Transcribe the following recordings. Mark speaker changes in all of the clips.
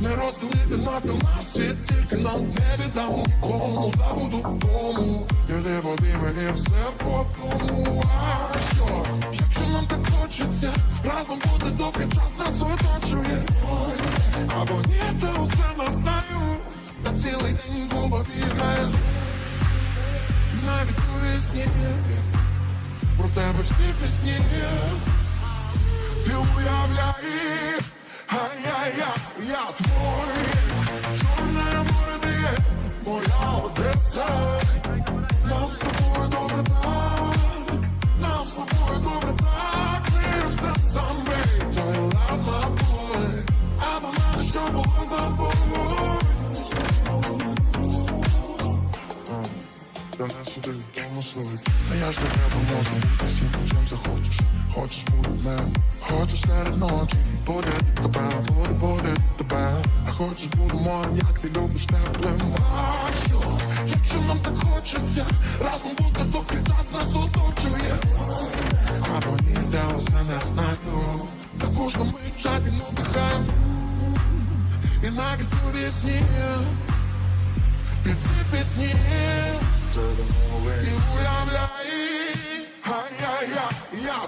Speaker 1: Не розділити навпіл нас світ тільки нам не віддам. Нікому забуду вдому Іди води мені все по одному А що, якщо нам так хочеться Разом буде доки час нас оточує. Або ні, та усе не знаю. На цілий день в голові Навіть у вісні. Про тебе всі пісні ти уявляй, ай-яй-я, я твой Чорне море ти є, моя Одеса Нам з тобою добре так, сюди вдома суть А я ж для тебе можу бути всім, чим захочеш Хочеш бути днем, хочеш серед ночі Буде тебе, буде, буде тебе А хочеш бути моїм, як ти любиш теплим А якщо нам так хочеться Разом бути, доки час нас оточує Або ні, де усе не знаю На кожну мить жадібно дихаю І навіть у вісні під ці пісні І уявляй, ай-яй-яй, я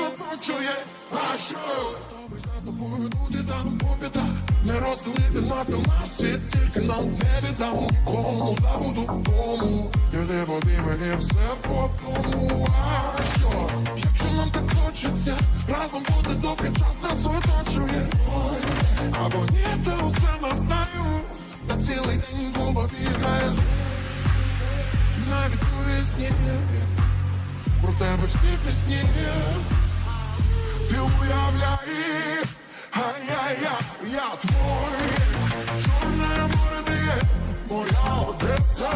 Speaker 1: оточує. А що? За тобою бути там по Не розділити навпіл нас світ тільки нам не віддам Нікому забуду вдому Іди води мені все по одному А що, якщо нам так хочеться Разом бути, доки час нас оточує. Або ні, та усе не знаю. На цілий день в голові грає Навіть у вісні. Про тебе всі пісні ти уявляй, ай-яй-яй, я твой Чорне море ти є, моя Одеса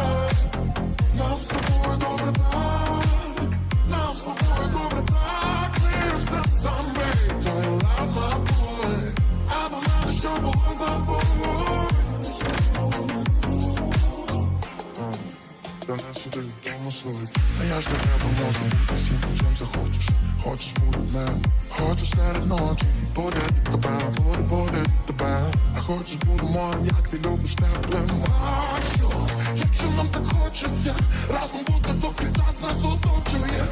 Speaker 1: вдома А я ж для тебе можу бути всім, чим захочеш. Хочеш бути днем, хочеш серед ночі Буде тебе, буде, буде тебе. А хочеш бути моїм, як ти любиш теплим що, якщо нам так хочеться Разом бути, доки час нас оточує.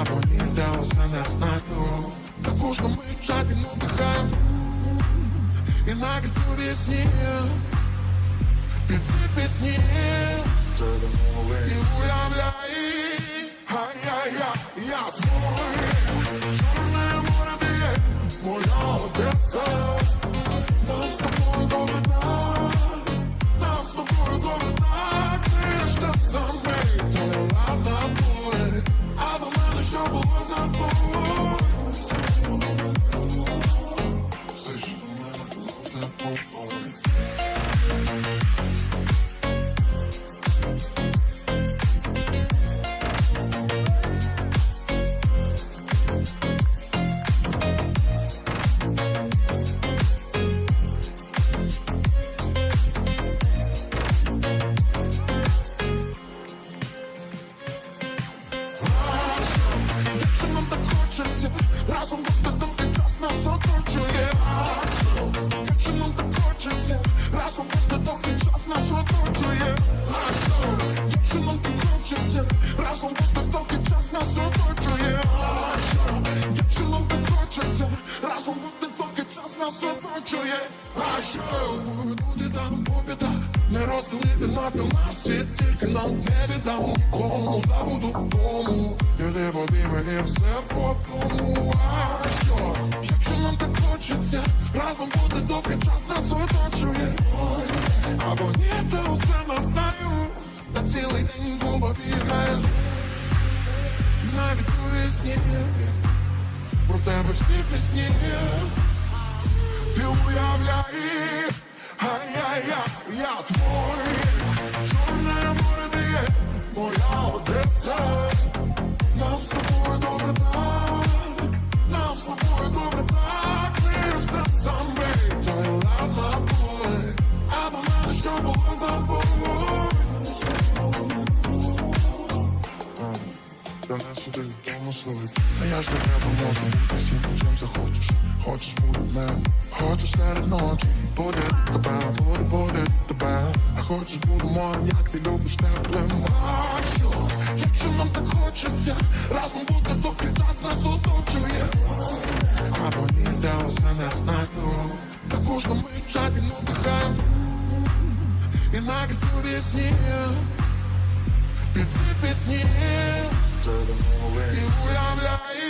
Speaker 1: Або ні, де усе не знаю. На кожну мить жадібно дихаю І навіть у вісні. Під ці пісні І уявляй, ай-яй-яй, я твой Чорне море ти є, моя Одеса Нам з тобою добре оточує, а що буде там по бідах, не розділити навпіл на всі, тільки нам не віддам нікому забуду вдому, іди води мені все по тому, а що, якщо нам так хочеться, разом буде добре, час нас оточує, або ні, то все не знаю, на цілий день в голові навіть у вісні, тебе всі пісні. Ти уявляй, ай-яй-яй, я твой, чорне море тому А я ж для тебе можу. Бути всім, чим захочеш. Хочеш бути днем, хочеш серед ночі? Буде тебе, буде, буде тебе А хочеш бути моїм, як ти любиш теплим А якщо нам так хочеться Разом бути, доки час нас оточує. Або ні, де усе не знаю Та кожна мить жадібно дихаю І навіть у вісні. Під ці пісні І уявляй,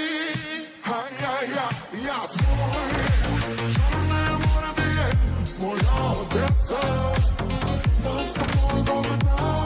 Speaker 1: ай-яй-яй, я твой Чорне